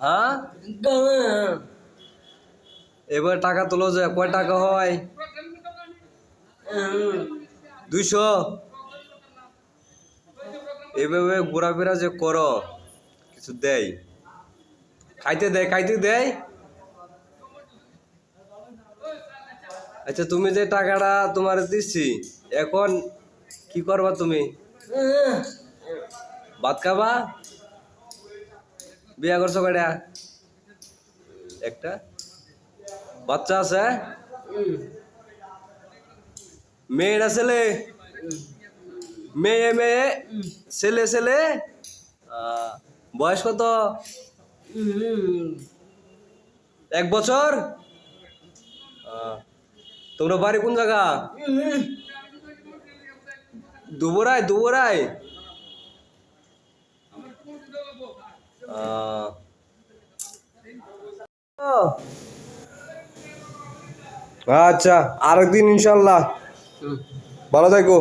হ্যাঁ? এবার টাকা তোলো যে কয় টাকা হয়? দুইশো। এভাবে ঘোরাফেরা যে করো কিছু দেয়। খাইতে দেয় খাইতে দেয়? আচ্ছা তুমি যে টাকাটা তোমার দিচ্ছি এখন কি করবা তুমি? ভাত খাবা? বিয়া করছ কয়টা? একটা। বাচ্চা আছে? মেয়েরা ছেলে মেয়ে মেয়ে, ছেলে ছেলে? বয়স কত? এক বছর? তোমরা বাড়ি কোন জায়গা? দুবরাই দুবরাই। আচ্ছা আরেকদিন ইনশাল্লাহ। ভালো থাকো।